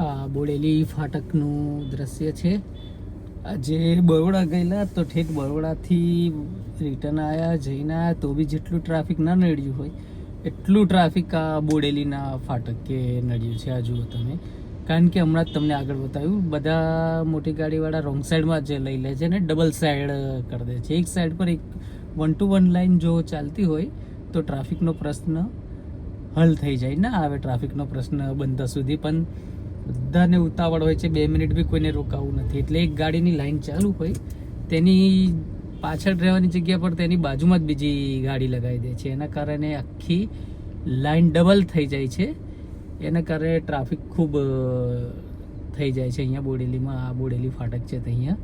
આ બોડેલી ફાટકનું દ્રશ્ય છે. જે બરોડા ગયેલા તો ઠેઠ બરોડાથી રિટર્ન આવ્યા જઈને તો બી જેટલું ટ્રાફિક ના નડ્યું હોય, એટલું ટ્રાફિક આ બોડેલીના ફાટકે નડ્યું છે. આ જુઓ તમે. કારણ કે હમણાં જ તમને આગળ બતાવ્યું, બધા મોટી ગાડીવાળા રોંગ સાઈડમાં જે લઈ લે છે ને ડબલ સાઈડ કરી દે છે. એક સાઈડ પર એક વન ટુ વન લાઈન જો ચાલતી હોય, તો ટ્રાફિકનો પ્રશ્ન હલ થઈ જાય ના, આવે ટ્રાફિકનો પ્રશ્ન બનતા સુધી. પણ બધાને ઉતાવળ હોય છે, બે મિનિટ બી કોઈને રોકાવું નથી. એટલે એક ગાડીની લાઈન ચાલુ હોય, તેની પાછળ રહેવાની જગ્યા પર તેની બાજુમાં જ બીજી ગાડી લગાવી દે છે. એના કારણે આખી લાઈન ડબલ થઈ જાય છે. એના કારણે ટ્રાફિક ખૂબ થઈ જાય છે અહીંયા બોડેલીમાં. આ બોડેલી ફાટક છે અહીંયા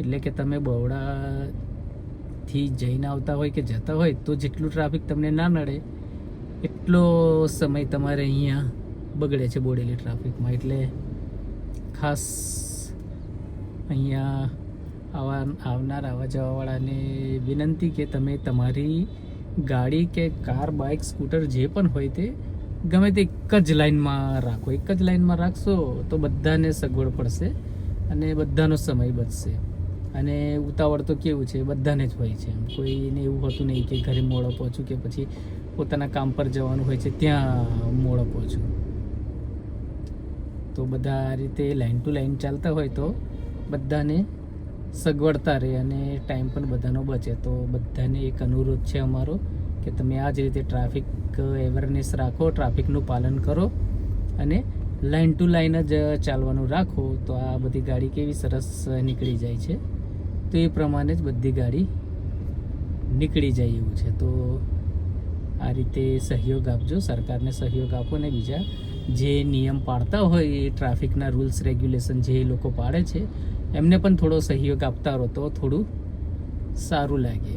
એટલે કે તમે બરોડાથી જઈને આવતા હોય કે જતા હોય, તો જેટલું ટ્રાફિક તમને ના નડે, એટલો સમય તમારે અહીંયા બગડે છે બોડેલી ટ્રાફિકમાં. એટલે ખાસ અહીંયા આવા આવનાર, આવવા જવાવાળાને વિનંતી કે તમે તમારી ગાડી કે કાર, બાઇક, સ્કૂટર જે પણ હોય તે ગમે તે એક જ લાઈનમાં રાખો. એક જ લાઇનમાં રાખશો તો બધાને સગવડ પડશે અને બધાનો સમય બચશે. અને ઉતાવળ તો કેવું છે, બધાને જ હોય છે કોઈને એવું હોતું નહીં કે ઘરે મોડો પહોંચું કે પછી પોતાના કામ પર જવાનું હોય છે, ત્યાં મોડો પહોંચું. તો બધા આ રીતે લાઇન ટુ લાઇન ચાલતા હોય તો બધાને સગવડતા રહે અને ટાઈમ પણ બધાનો બચે. તો બધાને એક અનુરોધ છે અમારો કે તમે આ જ રીતે ટ્રાફિક અવેરનેસ રાખો ટ્રાફિકનું પાલન કરો અને લાઇન ટુ લાઈન જ ચાલવાનું રાખો તો આ બધી ગાડી કેવી સરસ નીકળી જાય છે. તો એ પ્રમાણે જ બધી ગાડી નીકળી જાય એવું છે. તો આ રીતે સહયોગ આપજો, સરકારને સહયોગ આપો ને બીજા જે નિયમ પાળતા હોય એ ટ્રાફિકના રૂલ્સ, રેગ્યુલેશન જે એ લોકો પાડે છે, એમને પણ થોડો સહયોગ આપતા રહો તો થોડું સારું લાગે.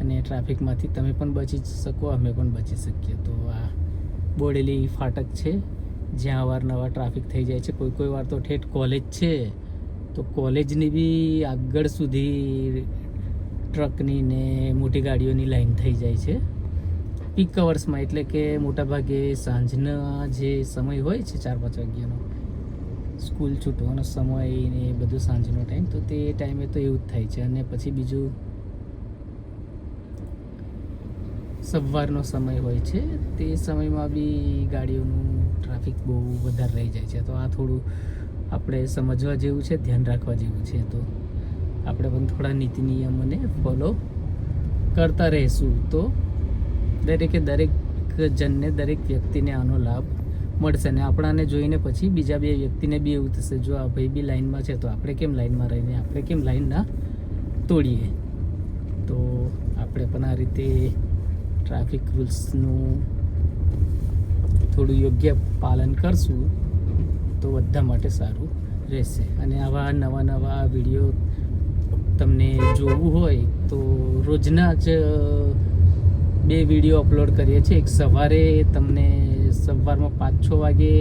અને ટ્રાફિકમાંથી તમે પણ બચી શકો, અમે પણ બચી શકીએ. તો આ બોડેલી ફાટક છે, જ્યાં અવારનવાર ટ્રાફિક થઈ જાય છે. કોઈ કોઈ વાર તો ઠેઠ કોલેજ છે, તો કોલેજની બી આગળ સુધી ટ્રકની ને મોટી ગાડીઓની લાઈન થઈ જાય છે. પીક અવર્સમાં એટલે કે મોટાભાગે સાંજના જે સમય હોય છે, ચાર પાંચ વાગ્યાનો સ્કૂલ છૂટવાનો સમય ને એ બધું સાંજનો ટાઈમ તો તે ટાઈમે તો એવું જ થાય છે. અને પછી બીજું સવારનો સમય હોય છે, તે સમયમાં બી ગાડીઓનું ટ્રાફિક બહુ વધારે રહી જાય છે. તો આ થોડું આપણે સમજવા જેવું છે, ધ્યાન રાખવા જેવું છે. તો આપણે પણ થોડા નીતિ નિયમોને ફોલો કરતા રહીશું. તો દરેકે દરેક જણને દરેક વ્યક્તિને આનો લાભ મળશે ને આપણાને જોઈને પછી બીજા બે વ્યક્તિને બી એવું થશે, જો આ ભાઈ બી લાઈનમાં છે તો આપણે કેમ લાઈનમાં રહીને આપણે કેમ લાઈન ના તોડીએ? તો આપણે પણ આ રીતે ટ્રાફિક રૂલ્સનું થોડું યોગ્ય પાલન કરશું તો બધા માટે સારું રહેશે. અને આવા નવા નવા વીડિયો તમને જોવું હોય તો રોજના જ બે વીડિયો અપલોડ કરીએ છીએ. એક સવારે તમને સવારમાં પાંચ છ વાગે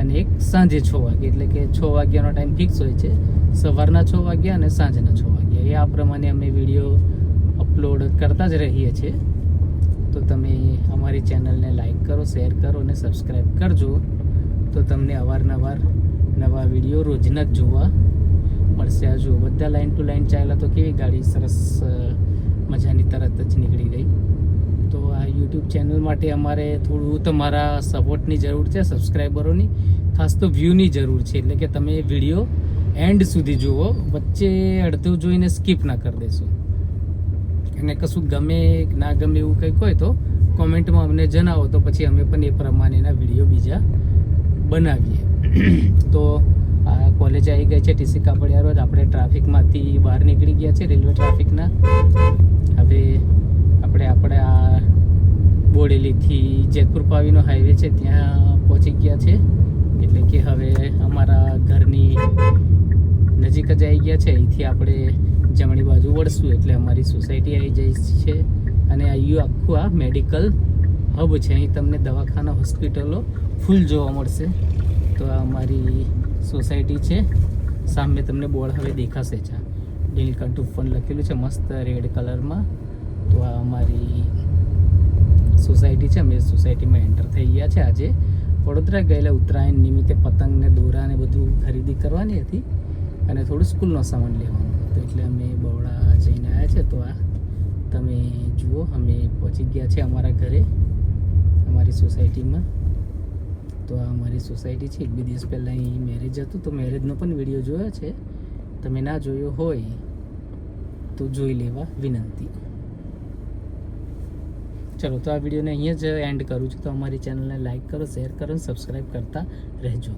અને એક સાંજે છ વાગે. એટલે કે છ વાગ્યાનો ટાઈમ ફિક્સ હોય છે. સવારના છ વાગ્યા અને સાંજના છ વાગ્યા. એ આ પ્રમાણે અમે વીડિયો અપલોડ કરતા જ રહીએ છીએ. તો તમે અમારી ચેનલને લાઈક કરો શેર કરો અને સબસ્ક્રાઈબ કરજો. તો તમને અવારનવાર નવા વીડિયો રોજના જ જોવા મળશે. આ જુઓ, બધા લાઈન ટુ લાઈન ચાલ્યા તો કેવી ગાડી સરસ મજાની તરત જ નીકળી ગઈ. તો આ યુટ્યુબ ચેનલ માટે અમારે થોડું તમારા સપોર્ટની જરૂર છે સબસ્ક્રાઈબરોની ખાસ તો વ્યૂની જરૂર છે, એટલે કે તમે વીડિયો એન્ડ સુધી જુઓ. વચ્ચે અડધું જોઈને સ્કીપ ના કરી દેશો. અને કશું ગમે ના ગમે એવું કંઈક હોય તો કોમેન્ટમાં અમને જણાવો. તો પછી અમે પણ એ પ્રમાણેના વીડિયો બીજા બનાવીએ. તો આ કોલેજ આવી ગઈ છે ટીસી કાપડિયા રોડ આપણે ટ્રાફિકમાંથી બહાર નીકળી ગયા છે રેલવે ટ્રાફિકના હવે આપણે આપણે આ બોડેલીથી જેતપુર પાવીનો હાઈવે છે, ત્યાં પહોંચી ગયા છે. એટલે કે હવે અમારા ઘરની નજીક જ આવી ગયા છે. અહીંથી આપણે જમણી બાજુ વળશું, એટલે અમારી સોસાયટી આવી જાય છે. અને અહીંયા આખું આ મેડિકલ હબ છે. અહીં તમને દવાખાના, હોસ્પિટલો ફૂલ જોવા મળશે. તો આ અમારી સોસાયટી છે. સામે તમને બોર્ડ હવે દેખાશે છે નીલકંઠ ઉપર લખેલું છે, મસ્ત રેડ કલરમાં. તો આ અમારી સોસાયટી છે. અમે સોસાયટીમાં એન્ટર થઈ ગયા છે આજે. વડોદરા ગયેલા ઉત્તરાયણ નિમિત્તે પતંગ ને દોરા ને બધું ખરીદી કરવાની હતી અને થોડું સ્કૂલનો સામાન લેવાનો હતો. એટલે અમે બહોળા જઈને આવ્યા છે. તો આ તમે જુઓ, અમે પહોંચી ગયા છે અમારા ઘરે, અમારી સોસાયટીમાં. તો આ અમારી સોસાયટી છે. એક બે દિવસ પહેલાં અહીં મેરેજ હતું. તો મેરેજનો પણ વીડિયો જોયો છે. તમે ના જોયો હોય તો જોઈ લેવા વિનંતી. ચલો, તો આ વિડીયોને અહીંયા જ એન્ડ કરું છું. તો અમારી ચેનલને લાઈક કરો શેર કરો સબસ્ક્રાઈબ કરતા રહેજો.